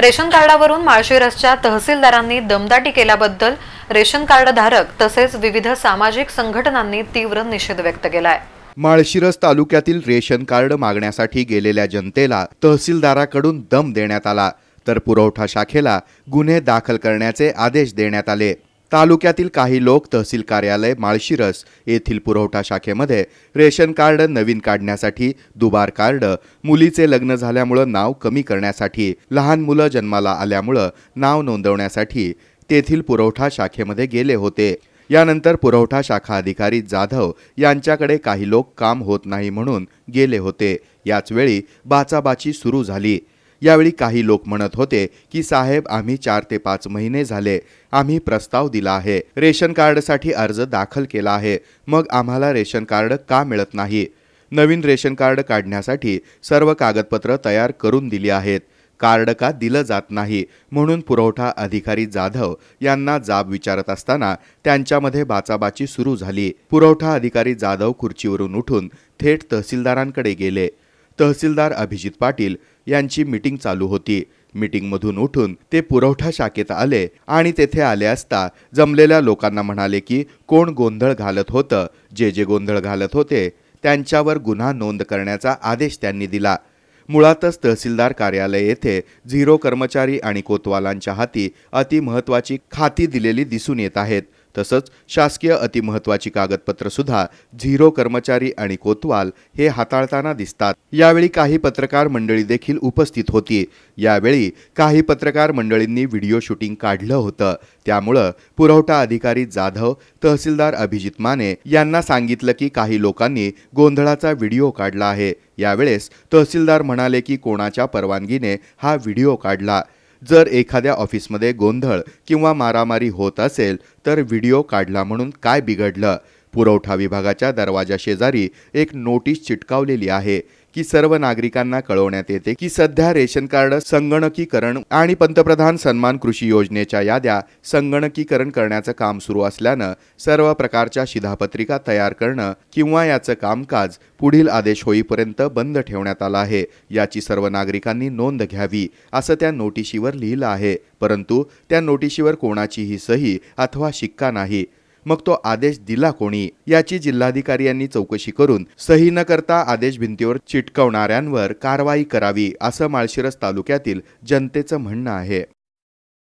Ration कार्डावरून माळशिरसच्या तहसीलदारांनी दमदाटी केल्याबद्दल रेशन कार्ड धारक तसेच विविध सामाजिक संघटनांनी तीव्र निषेध व्यक्त केलाय. माळशिरस तालुक्यातील रेशन कार्ड मागण्यासाठी गेलेल्या जनतेला तहसीलदाराकडून दम देण्यात आला. तर पुरवठा शाखेला गुन्हे दाखल करण्याचे आदेश देण्यात आले. तालुक्यातील काही लोक तहसील कार्यालय माळशिरस येथील पुरवठा शाखेमध्ये रेशन कार्ड नवीन काढण्यासाठी दुबार कार्ड मुलीचे लग्न झाल्यामुळं नाव कमी करण्यासाठी लहान मुलं जन्माला आल्यामुळं नाव नोंदवण्यासाठी तेथील पुरवठा शाखेमध्ये गेले होते. यानंतर पुरवठा शाखा अधिकारी जाधव यांच्याकडे काही लोक काम होत नाही म्हणून गेले होते. याचवेळी बाचाबाची सुरू झाली. यावेळी काही लोक म्हणत होते की साहेब आम्ही चार ते पाच महिने झाले. आम्ही प्रस्ताव दिला आहे. रेशन कार्डसाठी अर्ज दाखल केला आहे. मग आम्हाला रेशन कार्ड का मिळत नाही? नवीन रेशन कार्ड काढण्यासाठी सर्व कागदपत्र तयार करून दिली आहेत. कार्ड का दिलं जात नाही? म्हणून पुरवठा अधिकारी जाधव यांना जाब विचारत असताना त्यांच्यामध्ये बाचाबाची सुरू झाली. पुरवठा अधिकारी जाधव खुर्चीवरून उठून थेट तहसीलदारांकडे गेले. तहसीलदार अभिजित पाटील यांची मीटिंग चालू होती. मीटिंगमधून उठून ते पुरवठा शाखेत आले आणि तेथे आले असता जमलेल्या लोकांना म्हणाले की कोण गोंधळ घालत होतं? जे जे गोंधळ घालत होते त्यांच्यावर गुन्हा नोंद करण्याचा आदेश त्यांनी दिला. मुळातच तहसीलदार कार्यालय येथे झिरो कर्मचारी आणि कोतवालांच्या हाती अतिमहत्वाची खाती दिलेली दिसून येत आहेत. तसंच शासकीय अतिमहत्वाची कागदपत्र सुद्धा झिरो कर्मचारी आणि कोतवाल हे हाताळताना दिसतात. यावेळी काही पत्रकार मंडळी देखील उपस्थित होती. यावेळी काही पत्रकार मंडळींनी व्हिडिओ शूटिंग काढलं होतं. त्यामुळं पुरवठा अधिकारी जाधव तहसीलदार अभिजित माने यांना सांगितलं की काही लोकांनी गोंधळाचा व्हिडिओ काढला आहे. यावेळेस तहसीलदार म्हणाले की कोणाच्या परवानगीने हा व्हिडिओ काढला. जर एखाद्या ऑफिसमध्ये गोंधळ किंवा मारामारी होत असेल तर व्हिडिओ काढला म्हणून काय बिघडलं? पुरवठा विभागाच्या दरवाजा शेजारी एक नोटीस चिटकावलेली आहे की सर्व नागरिकांना कळवण्यात येते की सध्या रेशन कार्ड संगणकीकरण आणि पंतप्रधान सन्मान कृषी योजनेच्या याद्या संगणकीकरण करण्याचं काम सुरू असल्यानं सर्व प्रकारच्या शिधापत्रिका तयार करणं किंवा याचं कामकाज पुढील आदेश होईपर्यंत बंद ठेवण्यात आलं आहे. याची सर्व नागरिकांनी नोंद घ्यावी असं त्या नोटिशीवर लिहिलं आहे. परंतु त्या नोटिशीवर कोणाचीही सही अथवा शिक्का नाही. मग तो आदेश दिला कोणी याची जिल्हाधिकारी यांनी चौकशी करून सही न करता आदेश भिंतीवर चिटकवणाऱ्यांवर कारवाई करावी असं माळशिरस तालुक्यातील जनतेचं म्हणणं आहे.